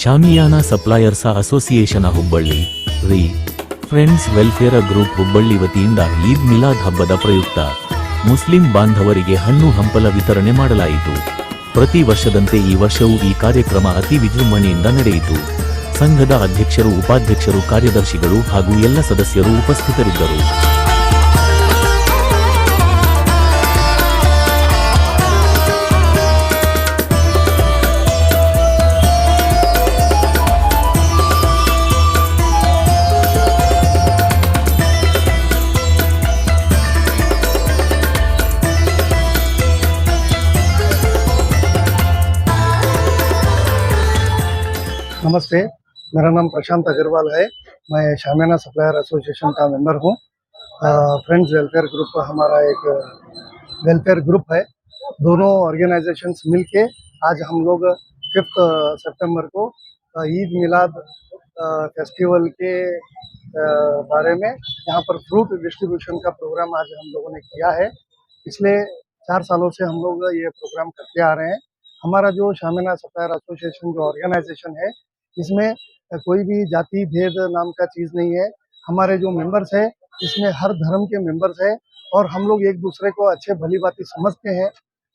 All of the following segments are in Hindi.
ಶಾಮಿಯಾನ ಸಪ್ಲಾಯರ್ಸ ಅಸೋಸಿಯೇಷನ್ ಹುಬ್ಬಳ್ಳಿ, ರೀ, ಫ್ರೆಂಡ್ಸ್ ವೆಲ್ಫೇರ್ ಗ್ರೂಪ್ ಹುಬ್ಬಳ್ಳಿ ವತಿಯಿಂದ ಈದ್ ಮಿಲಾದ್ ಹಬ್ಬದ ಪ್ರಯುಕ್ತ ಮುಸ್ಲಿಂ ಬಾಂಧವರಿಗೆ ಹಣ್ಣು ಹಂಪಲ ವಿತರಣೆ ಮಾಡಲಾಯಿತು. ಪ್ರತಿ ವರ್ಷದಂತೆ ಈ ವರ್ಷವೂ ಈ ಕಾರ್ಯಕ್ರಮ ಅತಿ ವಿಜೃಂಭಣೆಯಿಂದ ನಡೆಯಿತು. ಸಂಘದ ಅಧ್ಯಕ್ಷರು, ಉಪಾಧ್ಯಕ್ಷರು, ಕಾರ್ಯದರ್ಶಿಗಳು ಹಾಗೂ ಎಲ್ಲ ಸದಸ್ಯರು ಉಪಸ್ಥಿತರಿದ್ದರು. नमस्ते। मेरा नाम प्रशांत अग्रवाल है। मैं शामियाना सप्लायर एसोसिएशन का मेंबर हूँ। फ्रेंड्स वेलफेयर ग्रुप हमारा एक वेलफेयर ग्रुप है। दोनों ऑर्गेनाइजेशंस मिलके आज हम लोग फिफ्थ सितंबर को ईद मिलाद फेस्टिवल के बारे में यहाँ पर फ्रूट डिस्ट्रीब्यूशन का प्रोग्राम आज हम लोगों ने किया है। पिछले चार सालों से हम लोग ये प्रोग्राम करते आ रहे हैं। हमारा जो शामिना सप्लायर एसोसिएशन जो ऑर्गेनाइजेशन है इसमें कोई भी जाति भेद नाम का चीज़ नहीं है। हमारे जो मेंबर्स है इसमें हर धर्म के मेंबर्स है और हम लोग एक दूसरे को अच्छे भली बाती समझते हैं।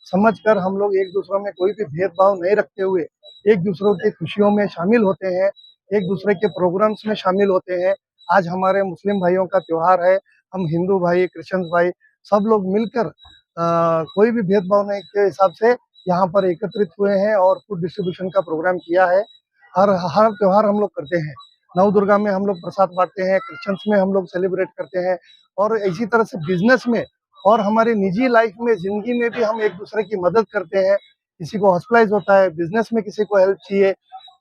समझकर हम लोग एक दूसरे में कोई भी भेदभाव नहीं रखते हुए एक दूसरों की खुशियों में शामिल होते हैं एक दूसरे के प्रोग्राम्स में शामिल होते हैं। आज हमारे मुस्लिम भाइयों का त्यौहार है हम हिंदू भाई क्रिश्चन भाई सब लोग मिलकर अ, कोई भी भेदभाव नहीं के हिसाब से यहाँ पर एकत्रित हुए हैं और फ़ूड डिस्ट्रीब्यूशन का प्रोग्राम किया है। हर हर त्योहार हम लोग करते हैं। नव दुर्गा में हम लोग प्रसाद बांटते हैं क्रिश्चियंस में हम लोग सेलिब्रेट करते हैं और इसी तरह से बिज़नेस में और हमारे निजी लाइफ में, ज़िंदगी में भी हम एक दूसरे की मदद करते हैं। किसी को हॉस्पिटलाइज होता है बिज़नेस में किसी को हेल्प चाहिए,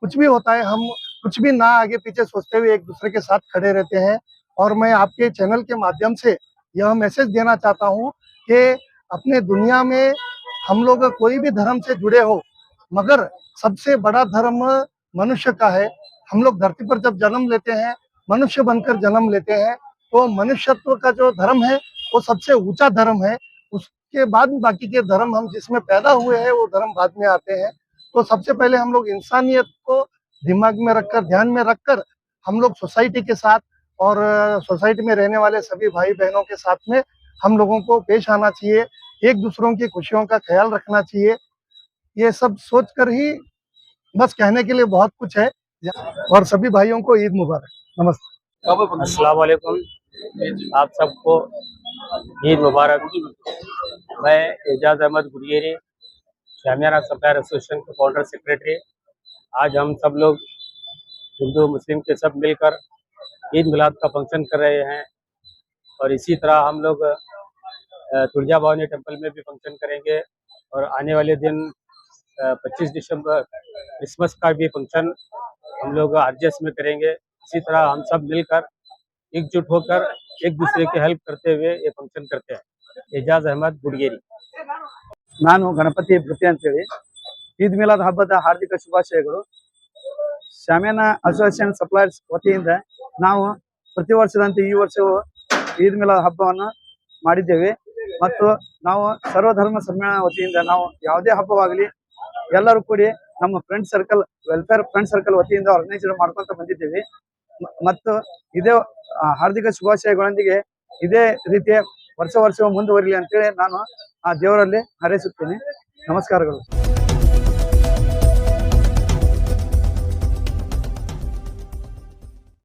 कुछ भी होता है, हम कुछ भी ना आगे पीछे सोचते हुए एक दूसरे के साथ खड़े रहते हैं। और मैं आपके चैनल के माध्यम से यह मैसेज देना चाहता हूँ कि अपने दुनिया में हम लोग कोई भी धर्म से जुड़े हो, मगर सबसे बड़ा धर्म मनुष्य का है। हम लोग धरती पर जब जन्म लेते हैं, मनुष्य बनकर जन्म लेते हैं तो मनुष्यत्व का जो धर्म है, वो सबसे ऊँचा धर्म है। उसके बाद बाकी के धर्म हम जिसमें पैदा हुए हैं, वो धर्म बाद में आते हैं। तो सबसे पहले हम लोग इंसानियत को दिमाग में रखकर, ध्यान में रखकर हम लोग सोसाइटी के साथ और सोसाइटी में रहने वाले सभी भाई बहनों के साथ में हम लोगों को पेश आना चाहिए। एक दूसरों की खुशियों का ख्याल रखना चाहिए। ये सब सोच कर ही बस कहने के लिए बहुत कुछ है। और सभी भाइयों को ईद मुबारक। नमस्ते। अस्सलाम वालेकुम आप सबको ईद मुबारक। मैं एजाज अहमद गुरियरी, शामियाना सप्लायर एसोसिएशन के फाउंडर सेक्रेटरी आज हम सब लोग हिंदू, मुस्लिम के सब मिलकर ईद मिलाद का फ़ंक्शन कर रहे हैं। और इसी तरह हम लोग तुलजा भवानी टेंपल में भी फ़ंक्शन करेंगे। और आने वाले दिन पच्चीस दिसंबर क्रिसमस का भी फंक्शन हम लोग आरजेएस में करेंगे इसी तरह हम सब मिलकर एकजुट होकर एक दूसरे की हेल्प करते हुए ये फंक्शन करते हैं एजाज अहमद गुड़गेरी ನಾನು ಗಣಪತಿ ಭೃತಿ ಅಂತೇಳಿ ಈದ್ ಮಿಲಾದ್ ಹಬ್ಬದ ಹಾರ್ದಿಕ ಶುಭಾಶಯಗಳು ಶಾಮಿಯಾನ ಅಸೋಸಿಯೇಷನ್ ಸಪ್ಲೈಯರ್ಸ್ ವತಿಯಿಂದ ನಾವು ಪ್ರತಿ ವರ್ಷದಂತೆ ಈ ವರ್ಷವೂ ಈದ್ ಮಿಲಾದ್ ಹಬ್ಬವನ್ನು ಮಾಡಿದ್ದೇವೆ ಮತ್ತು ನಾವು ಸರ್ವಧರ್ಮ ಸಮ್ಮೇಳನ ವತಿಯಿಂದ ನಾವು ಯಾವುದೇ ಹಬ್ಬವಾಗಲಿ ಎಲ್ಲರೂ ಕೂಡಿ ನಮ್ಮ friend circle welfare friend circle ವತಿಯಿಂದ ಆರ್ಗನೈಸ್ ಮಾಡ್ಕೊಂತ ಬಂದಿದ್ದೀವಿ. ಮತ್ತು ಇದೇ ಹಾರ್ದಿಕ ಶುಭಾಶಯಗಳೊಂದಿಗೆ ಇದೇ ರೀತಿಯ ವರ್ಷ ವರ್ಷವೂ ಮುಂದುವರಿಲಿ ಅಂತೇಳಿ ನಾನು ಆ ದೇವರಲ್ಲಿ ಹಾರೈಸುತ್ತೇನೆ. ನಮಸ್ಕಾರಗಳು.